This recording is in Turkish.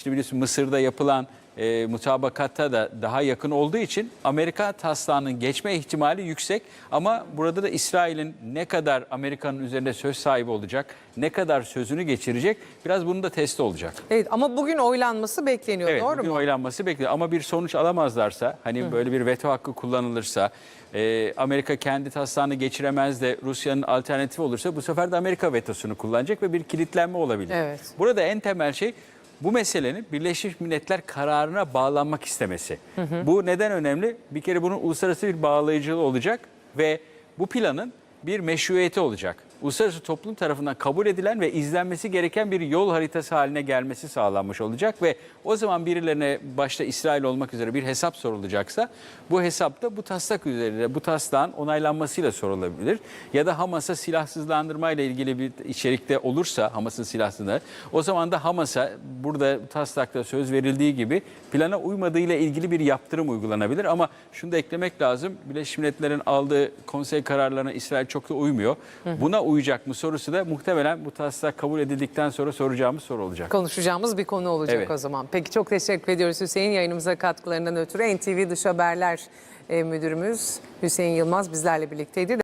İşte biliyorsun Mısır'da yapılan e, mutabakatta da daha yakın olduğu için Amerika taslağının geçme ihtimali yüksek. Ama burada da İsrail'in ne kadar Amerika'nın üzerinde söz sahibi olacak, ne kadar sözünü geçirecek biraz bunun da testi olacak. Evet ama bugün oylanması bekleniyor Evet doğru bugün mu? oylanması bekliyor ama bir sonuç alamazlarsa hani böyle bir veto hakkı kullanılırsa e, Amerika kendi taslağını geçiremez de Rusya'nın alternatifi olursa bu sefer de Amerika vetosunu kullanacak ve bir kilitlenme olabilir. Evet. Burada en temel şey bu meselenin Birleşmiş Milletler kararına bağlanmak istemesi. Bu neden önemli? Bir kere bunun uluslararası bir bağlayıcılığı olacak ve bu planın bir meşruiyeti olacak. Uluslararası toplum tarafından kabul edilen ve izlenmesi gereken bir yol haritası haline gelmesi sağlanmış olacak ve o zaman birilerine başta İsrail olmak üzere bir hesap sorulacaksa bu hesapta bu taslak üzerinde bu taslağın onaylanmasıyla sorulabilir. Ya da Hamas'a silahsızlandırma ile ilgili bir içerikte olursa Hamas'ın silahsızlığı o zaman da Hamas'a burada taslakta söz verildiği gibi plana uymadığıyla ilgili bir yaptırım uygulanabilir. Ama şunu da eklemek lazım. Birleşmiş Milletler'in aldığı konsey kararlarına İsrail çok da uymuyor. Buna uyacak mı sorusu da muhtemelen bu taslak kabul edildikten sonra soracağımız soru olacak. Konuşacağımız bir konu olacak Evet. o zaman. Peki çok teşekkür ediyoruz Hüseyin yayınımıza katkılarından ötürü. NTV Dış Haberler e, Müdürümüz Hüseyin Yılmaz bizlerle birlikteydi.